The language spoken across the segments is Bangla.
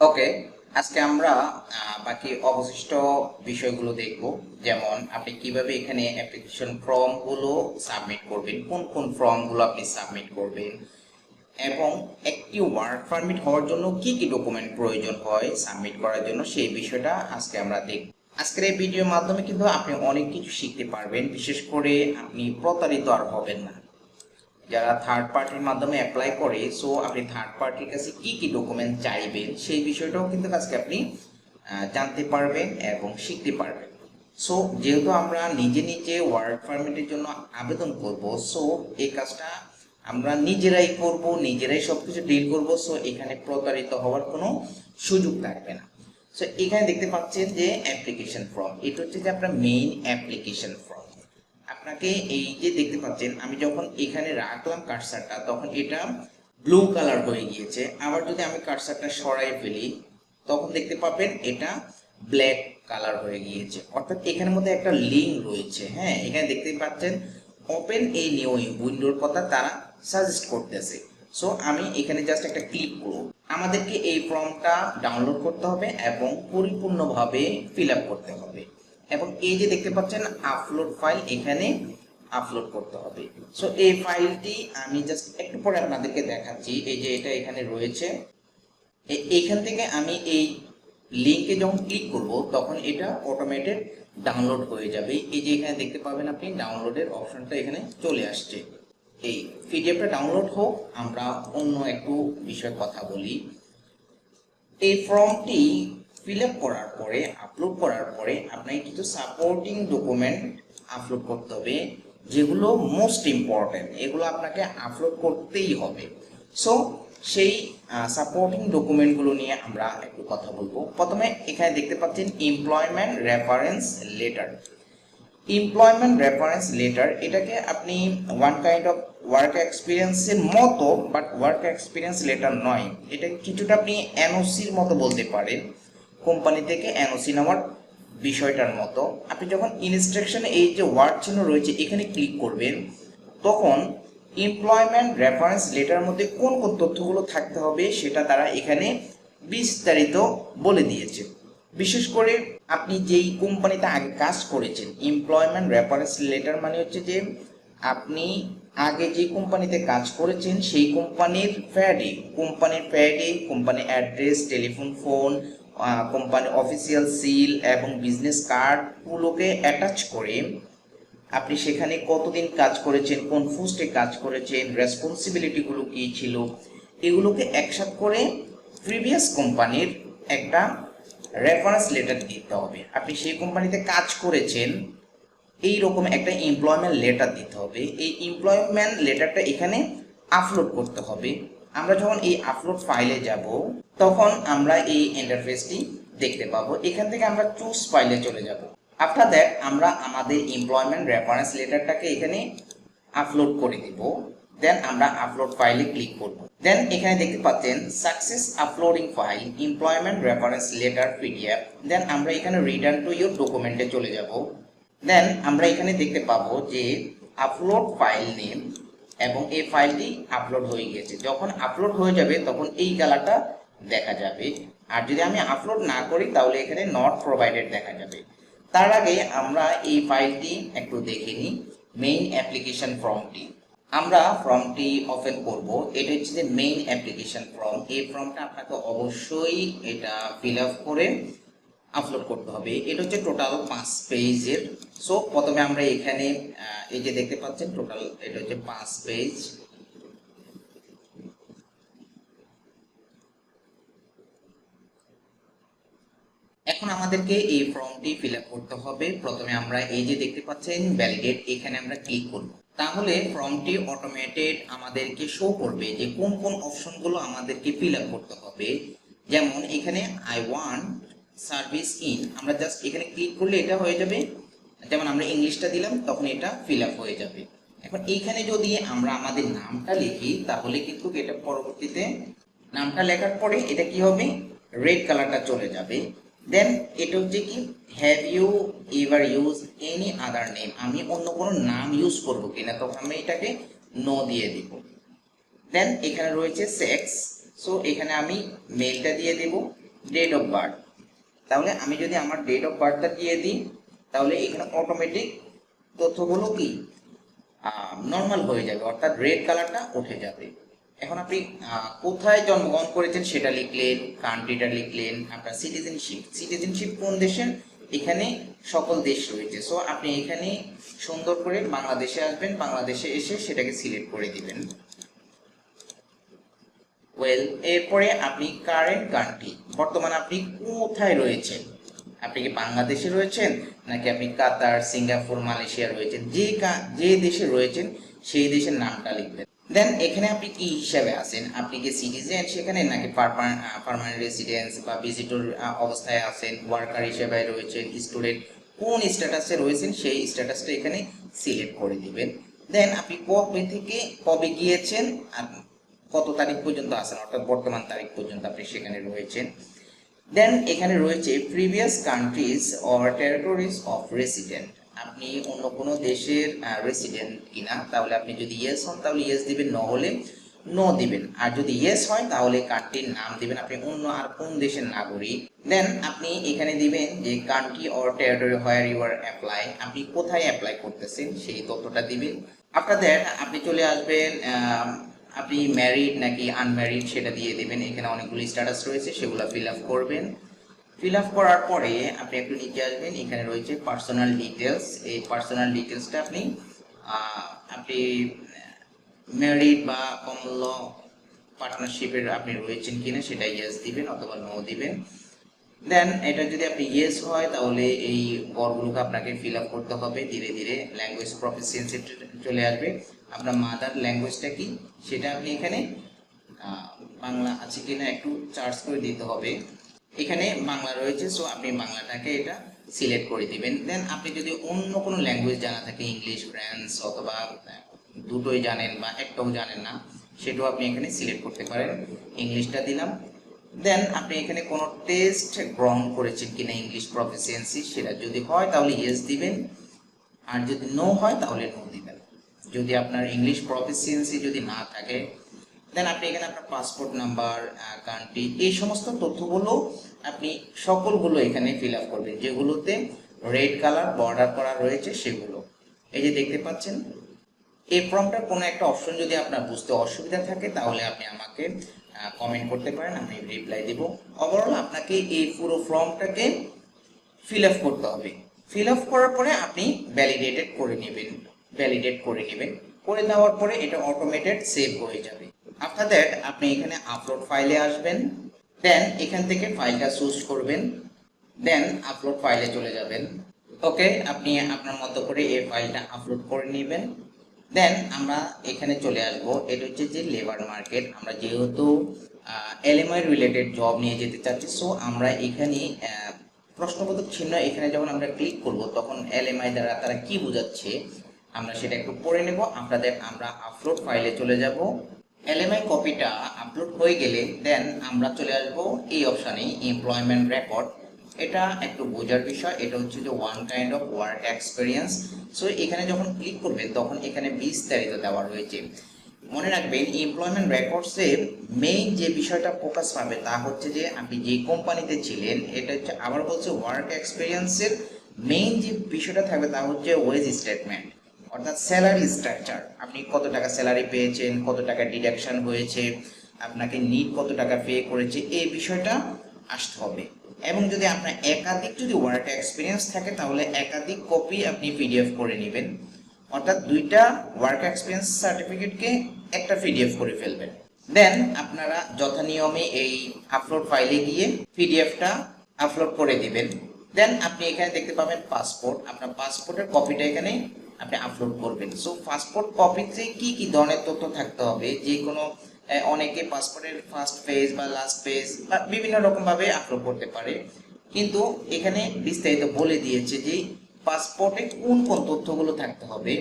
ওকে আজকে আমরা বাকি অবশিষ্ট বিষয়গুলো দেখব। যেমন, আপনি কীভাবে এখানে অ্যাপ্লিকেশন ফর্মগুলো সাবমিট করবেন, কোন কোন ফর্মগুলো আপনি সাবমিট করবেন, এবং একটি ওয়ার্ক পারমিট হওয়ার জন্য কি কি ডকুমেন্ট প্রয়োজন হয় সাবমিট করার জন্য, সেই বিষয়টা আজকে আমরা দেখব। আজকের এই ভিডিওর মাধ্যমে কিন্তু আপনি অনেক কিছু শিখতে পারবেন, বিশেষ করে আপনি প্রতারিত আর হবেন না। যারা থার্ড পার্টির মাধ্যমে অ্যাপ্লাই করে সো আপনি থার্ড পার্টির কাছে কি কি ডকুমেন্ট চাইবেন সেই বিষয়টাও কিন্তু আজকে আপনি জানতে পারবেন এবং শিখতে পারবেন সো যেহেতু আমরা নিজে নিজে ওয়ার্ক পারমিটের জন্য আবেদন করব সো এই কাজটা আমরা নিজেরাই করব, নিজেরাই সবকিছু ডিল করব সো এখানে প্রতারিত হওয়ার কোনো সুযোগ থাকবে না। সো এখানে দেখতে পাচ্ছেন যে অ্যাপ্লিকেশন ফর্ম এটা হচ্ছে যে আপনার মেইন অ্যাপ্লিকেশন ফর্ম আপনাকে এই যে দেখতে পাচ্ছেন, আমি যখন এখানে রাখলাম কার্সারটা তখন এটা ব্লু কালার হয়ে গিয়েছে। আবার যদি আমি কার্সারটা সরাই ফেলি, তখন দেখতে পাবেন এটা ব্ল্যাক কালার হয়ে গিয়েছে। অর্থাৎ এখানের মধ্যে একটা লিঙ্ক রয়েছে হ্যাঁ? এখানে দেখতে পাচ্ছেন ওপেন এই নিউ উইন্ডোর কথা তারা সাজেস্ট করতেছে। সো আমি এখানে জাস্ট একটা ক্লিক করব। আমাদেরকে এই ফর্মটা ডাউনলোড করতে হবে এবং পরিপূর্ণভাবে ফিল আপ করতে হবে। এবং এই যে দেখতে পাচ্ছেন আপলোড ফাইল এখানে আপলোড করতে হবে। সো এই ফাইলটি আমি জাস্ট একটু পরে আপনাদেরকে দেখাচ্ছি। এই যে এটা এখানে রয়েছে। এ- এইখান থেকে আমি এই লিঙ্কে যখন ক্লিক করব, তখন এটা অটোমেটেড ডাউনলোড হয়ে যাবে। এই যে এখানে দেখতে পাবেন আপনি ডাউনলোডের অপশনটা এখানে চলে আসছে। এই পিডিএফটা ডাউনলোড হোক, আমরা অন্য একটু বিষয়ে কথা বলি। এই ফর্মটি ফিল আপ করার পরে আপলোড করার পরে আপনাকে কিছু সাপোর্টিং ডকুমেন্ট আপলোড করতে হবে, যেগুলো মোস্ট ইম্পর্টেন্ট এগুলো আপনাকে আপলোড করতেই হবে। সো সেই সাপোর্টিং ডকুমেন্টগুলো নিয়ে আমরা একটু কথা বলব। প্রথমে এখানে দেখতে পাচ্ছেন employment reference letter employment reference letter এটাকে আপনি ওয়ান কাইন্ড অফ ওয়ার্ক এক্সপিরিয়েন্সের মতো বাট ওয়ার্ক এক্সপিরিয়েন্স লেটার নয়। এটা কিছুটা আপনি এনওসির মতো বলতে পারেন। কোম্পানি থেকে এনওসি নেওয়ার বিষয়টার মতো। আপনি যখন ইনস্ট্রাকশনে এই যে ওয়ার্ড চিহ্ন রয়েছে, এখানে ক্লিক করবেন, তখন এমপ্লয়মেন্ট রেফারেন্স লেটার মধ্যে কোন কোন তথ্যগুলো থাকতে হবে সেটা তারা এখানে বিস্তারিত বলে দিয়েছে। বিশেষ করে আপনি যেই কোম্পানিতে আগে কাজ করেছেন এমপ্লয়মেন্ট রেফারেন্স লেটার মানে হচ্ছে যে আপনি আগে যে কোম্পানিতে কাজ করেছেন, সেই কোম্পানির ফ্যাডে কোম্পানির ফ্যাডে কোম্পানির অ্যাড্রেস টেলিফোন ফোন কোম্পানির অফিসিয়াল সিল এবং বিজনেস কার্ডগুলোকে অ্যাটাচ করে আপনি সেখানে কতদিন কাজ করেছেন, কোন পোস্টে কাজ করেছেন রেসপন্সিবিলিটিগুলো কী ছিল, এগুলোকে একসাথ করে প্রিভিয়াস কোম্পানির একটা রেফারেন্স লেটার দিতে হবে। আপনি সেই কোম্পানিতে কাজ করেছেন এই রকম একটা এমপ্লয়মেন্ট লেটার দিতে হবে। এই এমপ্লয়মেন্ট লেটারটা এখানে আপলোড করতে হবে। আমরা যখন এই আপলোড ফাইলে যাব, তখন আমরা এই ইন্টারফেসটি দেখতে পাবো। এখান থেকে আমরা চুজ ফাইলে চলে যাব। আফটার দ্যাট আমরা আমাদের এমপ্লয়মেন্ট রেফারেন্স লেটারটাকে এখানে আপলোড করে দিব দেন আমরা আপলোড ফাইলে ক্লিক করব। দেন এখানে দেখতে পাচ্ছেন success uploading file employment reference letter PDF then আমরা এখানে রিটার্ন টু ইউর ডকুমেন্টে চলে যাব। দেন আমরা এখানে দেখতে পাবো যে আপলোড ফাইল নেম এবং এই ফাইলটি আপলোড হয়ে গেছে। যখন আপলোড হয়ে যাবে, তখন এই কালারটা দেখা যাবে। আর যদি আমি আপলোড না করি, তাহলে এখানে নট প্রোভাইডেড দেখা যাবে। তার আগে আমরা এই ফাইলটি একটু দেখে নিই মেইন অ্যাপ্লিকেশন ফর্মটি আমরা ফর্মটি ওপেন করব। এটা হচ্ছে যে মেইন অ্যাপ্লিকেশন ফর্ম এই ফর্মটা আপনাকে অবশ্যই এটা ফিল আপ করে আপলোড করতে হবে। এটা হচ্ছে টোটাল পাঁচ পেজের সো প্রথমে আমরা এখানে এই যে দেখতে পাচ্ছেন টোটাল এটা হচ্ছে পাঁচ পেজ এখন আমাদেরকে এই ফর্মটি ফিল করতে হবে। প্রথমে আমরা এই যে দেখতে পাচ্ছেন ভ্যালিডেট এখানে আমরা ক্লিক করব। তাহলে ফর্মটি অটোমেটেড আমাদেরকে শো করবে যে কোন কোন অপশনগুলো আমাদেরকে ফিল করতে হবে। যেমন এখানে আই ওয়ান্ট সার্ভিস ইন আমরা জাস্ট এখানে ক্লিক করলে এটা হয়ে যাবে। যেমন আমরা ইংলিশটা দিলাম, তখন এটা ফিল আপ হয়ে যাবে। এখন এইখানে যদি আমরা আমাদের নামটা লিখি, তাহলে কিন্তু এটা পরবর্তীতে নামটা লেখার পরে এটা কি হবে? রেড কালারটা চলে যাবে। দেন এটা হচ্ছে কি? Have you ever use any other name আমি অন্য কোনো নাম ইউজ করব কিনা? তখন আমি এটাকে নো দিয়ে দিব। দেন এখানে রয়েছে সেক্স সো এখানে আমি মেলটা দিয়ে দেব। ডেট অফ বার্থ তাহলে আমি যদি আমার ডেট অফ বার্থটা দিয়ে দিই, তাহলে এখানে অটোমেটিক তথ্যগুলো কি? নর্মাল হয়ে যাবে, অর্থাৎ রেড কালারটা উঠে যাবে। এখন আপনি কোথায় জন্মগ্রহণ করেছেন সেটা লিখলেন কান্ট্রিটা লিখলেন, আপনার সিটিজেনশিপ সিটিজেনশিপ কোন দেশের এখানে সকল দেশ রয়েছে। সো আপনি এখানে সুন্দর করে বাংলাদেশে আসবেন, বাংলাদেশে এসে সেটাকে সিলেক্ট করে দিবেন। ওয়েল এরপরে আপনি কারেন্ট কান্ট্রি বর্তমানে আপনি কোথায় রয়েছেন? আপনি কি বাংলাদেশে রয়েছেন? নাকি আপনি কাতার, সিঙ্গাপুর, মালয়েশিয়া রয়েছেন? যে যে দেশে রয়েছেন, সেই দেশের নামটা লিখবেন। দেন এখানে আপনি কি হিসাবে আছেন? আপনি কি সিটিজেন সেখানে, নাকি পারমানেন্ট রেসিডেন্স বা ভিজিটর অবস্থায় আছেন? ওয়ার্কার হিসেবে রয়েছেন? স্টুডেন্ট কোন স্ট্যাটাসে রয়েছেন? সেই স্ট্যাটাসটা এখানে সিলেক্ট করে দিবেন। দেন আপনি কবে থেকে, কবে গিয়েছেন? কত তারিখ পর্যন্ত আছেন অর্থাৎ বর্তমান তারিখ পর্যন্ত আপনি সেখানে রয়েছেন। দেন এখানে রয়েছে previous countries or territories of resident আপনি অন্য কোনো দেশের রেসিডেন্ট কিনা, তাহলে আপনি যদি ইয়েস হন, তাহলে ইয়েস দিবেন ন হলে নো দিবেন। আর যদি ইয়েস হয়, তাহলে কান্ট্রির নাম দিবেন। আপনি অন্য আর কোন দেশের নাগরিক? দেন আপনি এখানে দিবেন যে country or territory where you are apply আপনি কোথায় অ্যাপ্লাই করতেছেন, সেই তথ্যটা দিবেন। আফটার দ্যাট আপনি চলে আসবেন আপনি ম্যারিড নাকি আনম্যারিড সেটা দিয়ে দেবেন। এখানে অনেকগুলি স্ট্যাটাস রয়েছে, সেগুলো ফিল আপ করবেন। ফিল আপ করার পরে আপনি একটু নিচে আসবেন, এখানে রয়েছে পার্সোনাল ডিটেলস এই পার্সোনাল ডিটেলসটা আপনি আপনি ম্যারিড বা কমল পার্টনারশিপের আপনি রয়েছেন কিনা সেটা ইয়েস দিবেন অথবা নো দিবেন। দেন এটা যদি আপনি ইয়েস হয়, তাহলে এই গড়গুলোকে আপনাকে ফিল আপ করতে হবে। ধীরে ধীরে ল্যাঙ্গুয়েজ প্রফিসিয়েন্সি চলে আসবে। আপনার মাদার ল্যাঙ্গুয়েজটা কি? সেটা আপনি এখানে বাংলা আছে কিনা একটু চার্জ করে দিতে হবে। এখানে বাংলা রয়েছে সো আপনি বাংলাটাকে এটা সিলেক্ট করে দিবেন। দেন আপনি যদি অন্য কোনো ল্যাঙ্গুয়েজ জানা থাকে ইংলিশ ফ্রেঞ্চ অথবা দুটোই জানেন বা একটাও জানেন না, সেটাও আপনি এখানে সিলেক্ট করতে পারেন। ইংলিশটা দিলাম। দেন আপনি এখানে কোনো টেস্ট গ্রহণ করেছেন কিনা ইংলিশ প্রফিসিয়েন্সি সেটা যদি হয় তাহলে ইয়েস দিবেন। আর যদি নো হয় তাহলে নো দিবেন। যদি আপনার ইংলিশ প্রফিসিয়েন্সি যদি না থাকে দেন আপনি এখানে আপনার পাসপোর্ট নাম্বার কান্ট্রি এই সমস্ত তথ্যগুলো আপনি সকলগুলো এখানে ফিল আপ করবেন। যেগুলোতে রেড কালার বর্ডার করা রয়েছে সেগুলো। এই যে দেখতে পাচ্ছেন, এই ফর্মটার কোনো একটা অপশন যদি আপনার বুঝতে অসুবিধা থাকে, তাহলে আপনি আমাকে কমেন্ট করতে পারেন, আমি রিপ্লাই দেব। ওভারঅল আপনাকে এই পুরো ফর্মটাকে ফিল আপ করতে হবে। ফিল আপ করার পরে আপনি ভ্যালিডেটেড করে নেবেন। ভ্যালিডেট করে নেবেন। করে দেওয়ার পরে এটা অটোমেটেড সেভ হয়ে যাবে। আফটার দ্যাট আপনি এখানে আপলোড ফাইলে আসবেন। দেন এখান থেকে ফাইলটা চুজ করবেন। দেন আপলোড ফাইলে চলে যাবেন। ওকে আপনি আপনার মতো করে এই ফাইলটা আপলোড করে নেবেন। দেন আমরা এখানে চলে আসব। এটা হচ্ছে যে লেবার মার্কেট আমরা যেহেতু এলএমআই রিলেটেড জব নিয়ে যেতে চাচ্ছি সো আমরা এখানে প্রশ্নবোধক চিহ্ন এখানে যখন আমরা ক্লিক করব, তখন এলএমআই দ্বারা তারা কি বোঝাচ্ছে? আমরা সেটা একটু পড়ে নেব। আপনাদের আমরা আপলোড ফাইলে চলে যাব। এলএমআই কপিটা আপলোড হয়ে গেলে দেন আমরা চলে আসব এই অপশানে এমপ্লয়মেন্ট রেকর্ড এটা একটু বোঝার বিষয়, এটা হচ্ছে যে one kind of work experience so এখানে যখন ক্লিক করবেন তখন এখানে বিস্তারিত দেওয়া রয়েছে। মনে রাখবেন এমপ্লয়মেন্ট রেকর্ডসে মেইন যে বিষয়টা ফোকাস পাবে তা হচ্ছে যে আপনি যে কোম্পানিতে ছিলেন, এটা হচ্ছে, আবার বলছে ওয়ার্ক এক্সপিরিয়েন্সের মেইন যে বিষয়টা থাকবে তা হচ্ছে ওয়েজ স্টেটমেন্ট অর্থাৎ স্যালারি স্ট্রাকচার আপনি কত টাকা স্যালারি পেয়েছেন, কত টাকা ডিডাকশন হয়েছে, আপনাকে নিট কত টাকা পে করেছে, এই বিষয়টা আসতে হবে। এবং যদি আপনার একাধিক যদি ওয়ার্ক এক্সপিরিয়েন্স থাকে, তাহলে একাধিক কপি আপনি পিডিএফ করে নেবেন। অর্থাৎ দুইটা ওয়ার্ক এক্সপিরিয়েন্স সার্টিফিকেটকে একটা পিডিএফ করে ফেলবেন। দেন আপনারা যথানিয়মে এই আপলোড ফাইলে গিয়ে পিডিএফটা আপলোড করে দিবেন। দেন আপনি এখানে দেখতে পাবেন পাসপোর্ট আপনার পাসপোর্টের কপিটা এখানে আপনি আপলোড করবেন। সো পাসপোর্ট কপিতে কি কি ধরনের তথ্য থাকতে হবে? যে কোনো অনেকে পাসপোর্টের ফার্স্ট পেজ বা লাস্ট পেজ বা বিভিন্ন রকমভাবে আপলোড করতে পারে। কিন্তু এখানে বিস্তারিত বলে দিয়েছে যে পাসপোর্টে কোন কোন তথ্যগুলো থাকতে হবে।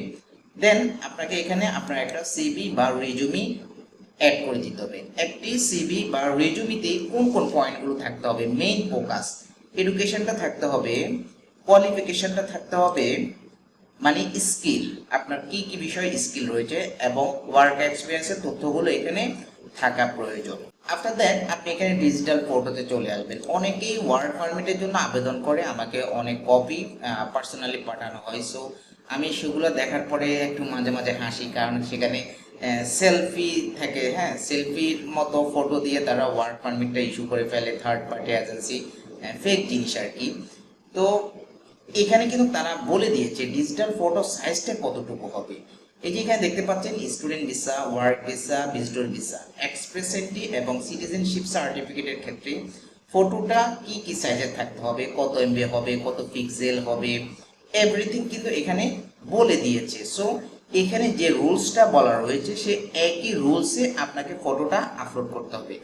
দেন আপনাকে এখানে আপনার একটা সিবি বা রেজুমি অ্যাড করে দিতে হবে। একটি সিবি বা রেজুমিতে কোন কোন পয়েন্টগুলো থাকতে হবে? মেইন ফোকাস এডুকেশনটা থাকতে হবে কোয়ালিফিকেশনটা থাকতে হবে মানে স্কিল, আপনার কি কি বিষয়ে স্কিল রয়েছে এবং ওয়ার্ক এক্সপিরিয়েন্সের তথ্যগুলো এখানে থাকা প্রয়োজন। আফটার দ্যাট, আপনি এখানে ডিজিটাল ফটোতে চলে আসবেন। অনেকেই ওয়ার্ক পারমিটের জন্য আবেদন করে, আমাকে অনেক কপি পার্সোনালি পাঠানো হয়। সো আমি সেগুলো দেখার পরে একটু মাঝে মাঝে হাসি, কারণ সেখানে সেলফি থাকে হ্যাঁ? সেলফির মতো ফটো দিয়ে তারা ওয়ার্ক পারমিটটা ইস্যু করে ফেলে থার্ড পার্টি এজেন্সি ফেক জিনিস আর কি। তো এখানে কিন্তু তারা বলে দিয়েছে ডিজিটাল ফটো সাইজটা কতটুকু হবে? এই যে এখানে দেখতে পাচ্ছেন student visa work visa visitor visa express entry এবং সিটিজেনশিপ সার্টিফিকেটের ক্ষেত্রে ফটোটা কি কি সাইজের থাকতে হবে, কত এমবি হবে, কত পিক্সেল হবে এভরিথিং কিন্তু এখানে বলে দিয়েছে। সো এখানে যে রুলসটা বলা রয়েছে, সে একই রুলসে আপনাকে ফটোটা আপলোড করতে হবে।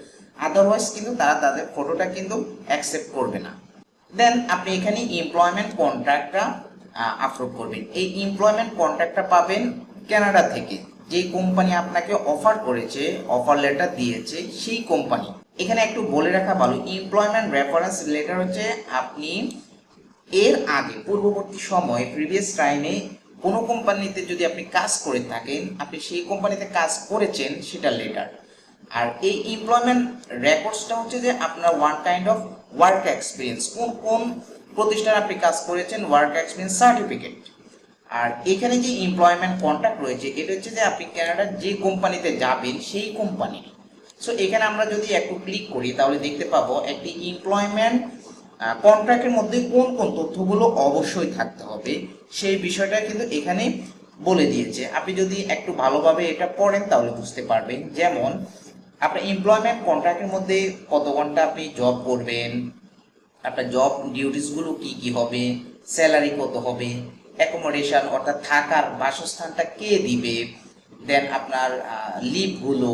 আদারওয়াইজ কিন্তু তারা তাদের ফটোটা কিন্তু অ্যাকসেপ্ট করবে না। দেন আপনি এখানে এমপ্লয়মেন্ট কন্ট্রাক্টটা আপলোড করবেন। এই এমপ্লয়মেন্ট কন্ট্রাক্টটা পাবেন কানাডা থেকে। যে কোম্পানি আপনাকে অফার করেছে অফার লেটার দিয়েছে, সেই কোম্পানি এখানে একটু বলে রাখা ভালো এমপ্লয়মেন্ট রেফারেন্স লেটার হচ্ছে আপনি এর আগে, পূর্ববর্তী সময়ে প্রিভিয়াস টাইমে কোনো কোম্পানিতে যদি আপনি কাজ করে থাকেন, আপনি সেই কোম্পানিতে কাজ করেছেন, সেটা লেটার আর এই এমপ্লয়মেন্ট রেকর্ডসটা হচ্ছে যে আপনার one kind of work experience কোন কোন প্রতিষ্ঠানে আপনি কাজ করেছেন ওয়ার্ক এক্সপিরিয়েন্স সার্টিফিকেট আর এখানে যে এমপ্লয়মেন্ট কন্ট্রাক্ট রয়েছে, এটা হচ্ছে যে আপনি কানাডার যে কোম্পানিতে যাবেন, সেই কোম্পানি সো এখানে আমরা যদি একটু ক্লিক করি, তাহলে দেখতে পাবো একটি এমপ্লয়মেন্ট কন্ট্রাক্টের মধ্যে কোন কোন তথ্যগুলো অবশ্যই থাকতে হবে। সেই বিষয়টা কিন্তু এখানে বলে দিয়েছে। আপনি যদি একটু ভালোভাবে এটা পড়েন, তাহলে বুঝতে পারবেন। যেমন আপনার এমপ্লয়মেন্ট কন্ট্রাক্টের মধ্যে কত ঘণ্টা আপনি জব করবেন? আপনার জব ডিউটিসগুলো কি কি হবে? স্যালারি কত হবে? অ্যাকোমোডেশন অর্থাৎ থাকার বাসস্থানটা কে দিবে? দেন আপনার লিভগুলো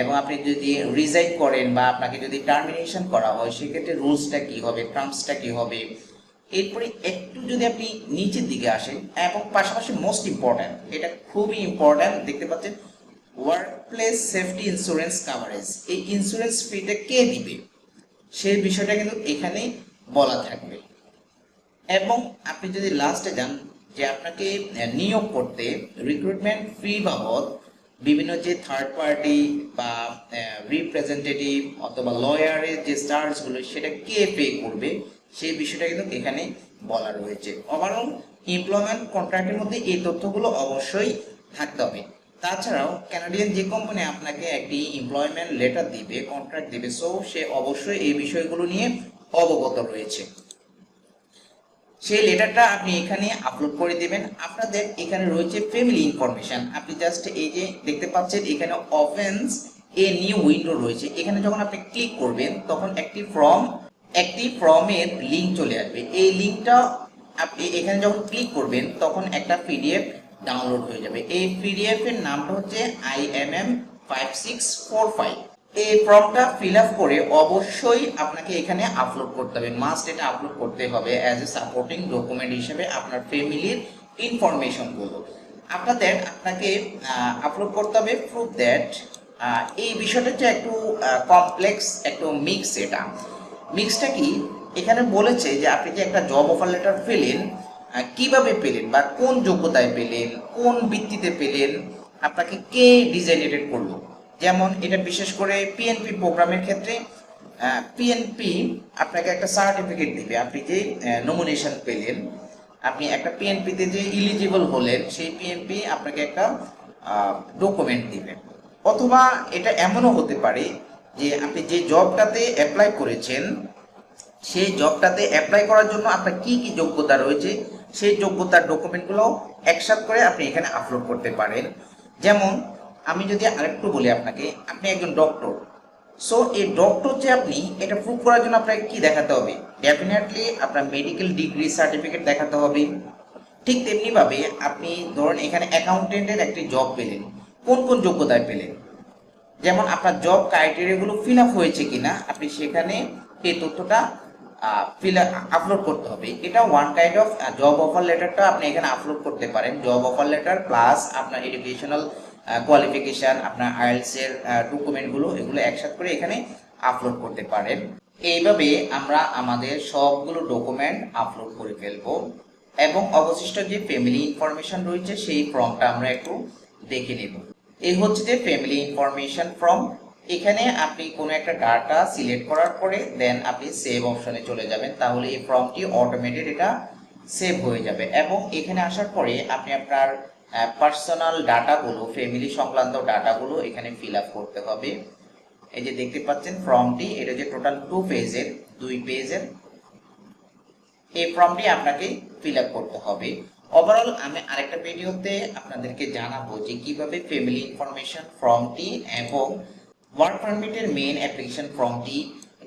এবং আপনি যদি রিজাইন করেন বা আপনাকে যদি টার্মিনেশন করা হয়, সেক্ষেত্রে রুলসটা কি হবে? টার্মসটা কি হবে? এরপরে একটু যদি আপনি নিচের দিকে আসেন, এবং পাশাপাশি মোস্ট ইম্পর্ট্যান্ট এটা খুবই ইম্পর্ট্যান্ট দেখতে পাচ্ছেন work place safety insurance coverage এই ইন্স্যুরেন্স ফিটা কে দিবে? সেই বিষয়টা কিন্তু এখানেই বলা থাকবে। এবং আপনি যদি লাস্টে যান, যে আপনাকে নিয়োগ করতে রিক্রুটমেন্ট ফি বাবদ বিভিন্ন যে থার্ড পার্টি বা রিপ্রেজেন্টেটিভ অথবা লয়ারের যে চার্জগুলো সেটা কে পে করবে? সেই বিষয়টা কিন্তু এখানে বলা রয়েছে। ওভারঅল এমপ্লয়মেন্ট কন্ট্রাক্টের মধ্যে এই তথ্যগুলো অবশ্যই থাকতে হবে। তাছাড়াও কানাডিয়ান যে কোম্পানি আপনাকে একটি এমপ্লয়মেন্ট লেটার দিবে কন্ট্রাক্ট দিবে সো সে অবশ্যই এই বিষয়গুলো নিয়ে অবগত রয়েছে। সেই লেটারটা আপনি এখানে আপলোড করে দিবেন। আপনাদের এখানে রয়েছে ফ্যামিলি ইনফরমেশন আপনি জাস্ট এই যে দেখতে পাচ্ছেন, এখানে অফেন্স এ নিউ উইন্ডো রয়েছে। এখানে যখন আপনি ক্লিক করবেন, তখন একটি ফর্ম একটি ফর্মের লিংক চলে আসবে। এই লিংকটা আপনি এখানে যখন ক্লিক করবেন, তখন একটা পিডিএফ ডাউনলোড হয়ে যাবে। এই পিডিএফ এর নামটা হচ্ছে IMM five six four five এই ফর্মটা ফিল আপ করে অবশ্যই আপনাকে এখানে আপলোড করতে হবে। মাস্ট এটা আপলোড করতে হবে অ্যাজ এ সাপোর্টিং ডকুমেন্ট হিসেবে আপনার ফ্যামিলির ইনফরমেশনগুলো আপনাদের আপনাকে আপলোড করতে হবে প্রুফ দ্যাট এই বিষয়টা হচ্ছে একটু কমপ্লেক্স একটু মিক্স এটা। মিক্সটা কি? এখানে বলেছে যে আপনি যে একটা জব অফার লেটার পেলেন আহ, কীভাবে পেলেন বা কোন যোগ্যতায় পেলেন, কোন ভিত্তিতে পেলেন, আপনাকে কে ডিজাইনেটেড করল? যেমন এটা বিশেষ করে পিএনপি প্রোগ্রামের ক্ষেত্রে পিএনপি আপনাকে একটা সার্টিফিকেট দিবে। আপনি যে নমিনেশন পেলেন, আপনি একটা পিএনপিতে যে ইলিজিবল হলেন, সেই পিএনপি আপনাকে একটা ডকুমেন্ট দিবে। অথবা এটা এমনও হতে পারে যে আপনি যে জবটাতে অ্যাপ্লাই করেছেন, সেই জবটাতে অ্যাপ্লাই করার জন্য আপনার কি কি যোগ্যতা রয়েছে সেই যোগ্যতার ডকুমেন্টগুলো একসাথ করে আপনি এখানে আপলোড করতে পারেন। যেমন, আমি যদি আরেকটু বলি আপনাকে, আপনি একজন ডক্টর সো এই ডক্টর যে আপনি, এটা প্রুভ করার জন্য আপনাকে কি দেখাতে হবে? ডেফিনেটলি আপনার মেডিকেল ডিগ্রি সার্টিফিকেট দেখাতে হবে। ঠিক তেমনিভাবে আপনি ধরুন এখানে অ্যাকাউন্টেন্টের একটি জব পেলেন। কোন কোন যোগ্যতায় পেলেন? যেমন আপনার জব ক্রাইটেরিয়াগুলো ফিল আপ হয়েছে কিনা, আপনি সেখানে এই তথ্যটা ফিল আপলোড করতে হবে। এটা one kind of job offer লেটারটা আপনি এখানে আপলোড করতে পারেন। জব অফার লেটার প্লাস আপনার এডুকেশনাল কোয়ালিফিকেশন আপনার আইএলস এর ডকুমেন্টগুলো এগুলো একসাথে করে এখানে আপলোড করতে পারেন। এইভাবে আমরা আমাদের সবগুলো ডকুমেন্ট আপলোড করে ফেলব এবং অবশিষ্ট যে ফ্যামিলি ইনফরমেশন রয়েছে, সেই ফর্মটা আমরা একটু দেখে নেব। এই হচ্ছে যে ফ্যামিলি ইনফরমেশন ফর্ম এখানে আপনি কোনো একটা ডাটা সিলেক্ট করার পরে দেন আপনি সেভ অপশনে চলে যাবেন, তাহলে এই ফর্মটি অটোমেটেড এটা সেভ হয়ে যাবে। এবং এখানে আসার পরে আপনি আপনার পার্সোনাল ডাটাগুলো ফ্যামিলি সংক্রান্ত ডাটাগুলো এখানে ফিল করতে হবে। এই যে দেখতে পাচ্ছেন ফর্মটি, এটা যে টোটাল টু পেজের দুই পেজের এই ফর্মটি আপনাকে ফিল করতে হবে। ওভারঅল আমি আরেকটা ভিডিওতে আপনাদেরকে জানাব যে কীভাবে ফ্যামিলি ইনফরমেশন ফর্মটি এবং ওয়ার্ক পারমিটের মেইন অ্যাপ্লিকেশন ফর্মটি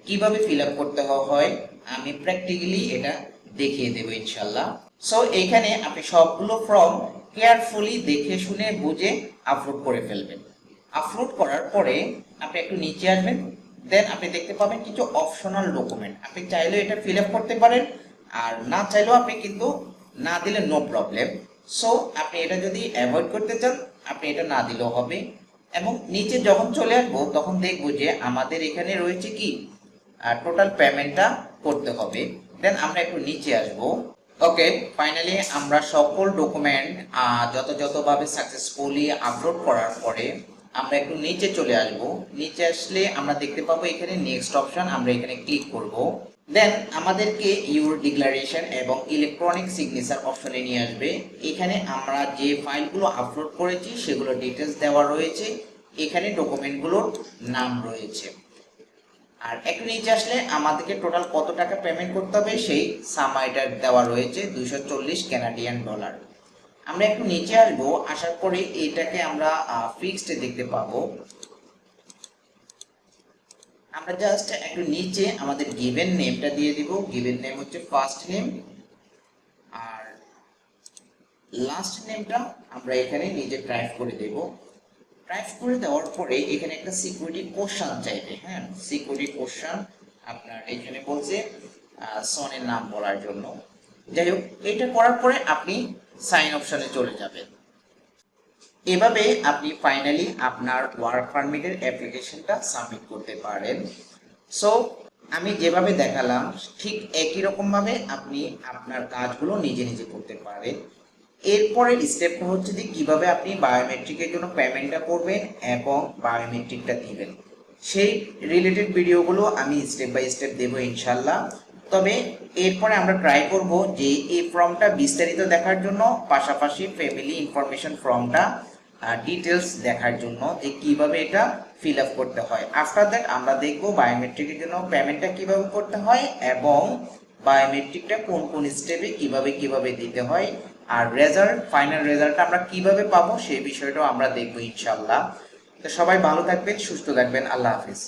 কীভাবে ফিল আপ করতে হয়, আমি প্র্যাকটিক্যালি এটা দেখিয়ে দেবো ইনশাল্লাহ সো এখানে আপনি সবগুলো ফর্ম কেয়ারফুলি দেখে শুনে বুঝে আপলোড করে ফেলবেন। আপলোড করার পরে আপনি একটু নিচে আসবেন দেন আপনি দেখতে পাবেন কিছু অপশনাল ডকুমেন্ট আপনি চাইলেও এটা ফিল আপ করতে পারেন, আর না চাইলেও আপনি কিন্তু না দিলে নো প্রবলেম সো আপনি এটা যদি অ্যাভয়েড করতে চান, আপনি এটা না দিলেও হবে। এবং নিচে যখন চলে আসব, তখন দেখব যে আমাদের এখানে রয়েছে কি? আর টোটাল পেমেন্টটা করতে হবে। দেন আমরা একটু নিচে আসব। ওকে ফাইনালি আমরা সকল ডকুমেন্ট যথাযথভাবে সাকসেসফুলি আপলোড করার পরে আমরা একটু নিচে চলে আসব। নিচে আসলে আমরা দেখতে পাবো এখানে নেক্সট অপশন আমরা এখানে ক্লিক করব। দেন আমাদেরকে ইউর ডিক্লারেশন এবং ইলেকট্রনিক সিগনেচার অপশনে নিয়ে আসবে। এখানে আমরা যে ফাইলগুলো আপলোড করেছি, সেগুলো ডিটেলস দেওয়া রয়েছে। এখানে ডকুমেন্টগুলোর নাম রয়েছে। আর একটু নিচে আসলে আমাদেরকে টোটাল কত টাকা পেমেন্ট করতে হবে, সেই সামাইটা দেওয়া রয়েছে, দুইশো চল্লিশ ক্যানাডিয়ান ডলার আমরা একটু নিচে আসব, আসার পরে এটাকে আমরা ফিক্সড দেখতে পাবো। আমরা জাস্ট একটু নিচে আমাদের গিভেন নেমটা দিয়ে দিব। গিভেন নেম হচ্ছে ফার্স্ট নেম আর লাস্ট নেমটা আমরা এখানে নিজে টাইপ করে দেব। টাইপ করে দেওয়ার পরে এখানে একটা সিকিউরিটি কোশ্চান চাইবে হ্যাঁ? সিকিউরিটি কোশ্চান আপনার এখানে বলছে সনের নাম বলার জন্য। যাই হোক, এটা করার পরে আপনি সাইন অপশনে চলে যাবেন। এভাবে আপনি ফাইনালি আপনার ওয়ার্ক পারমিটের অ্যাপ্লিকেশনটা সাবমিট করতে পারেন। সো আমি যেভাবে দেখালাম, ঠিক একই রকমভাবে আপনি আপনার কাজগুলো নিজে নিজে করতে পারেন। এরপরের স্টেপটা হচ্ছে যে কীভাবে আপনি বায়োমেট্রিকের জন্য পেমেন্টটা করবেন এবং বায়োমেট্রিকটা দিবেন। সেই রিলেটেড ভিডিওগুলো আমি স্টেপ বাই স্টেপ দেবো ইনশাল্লাহ তবে এরপরে আমরা ট্রাই করব যে এই ফর্মটা বিস্তারিত দেখার জন্য, পাশাপাশি ফ্যামিলি ইনফরমেশন ফর্মটা ডিটেলস দেখার জন্য যে কীভাবে এটা ফিল আপ করতে হয়। আফটার দ্যাট আমরা দেখব বায়োমেট্রিকের জন্য পেমেন্টটা কীভাবে করতে হয় এবং বায়োমেট্রিকটা কোন কোন স্টেপে কীভাবে কীভাবে দিতে হয় আর রেজাল্ট ফাইনাল রেজাল্টটা আমরা কীভাবে পাবো সেই বিষয়টাও আমরা দেখব ইনশাল্লাহ তো সবাই ভালো থাকবেন, সুস্থ থাকবেন, আল্লাহ হাফিজ।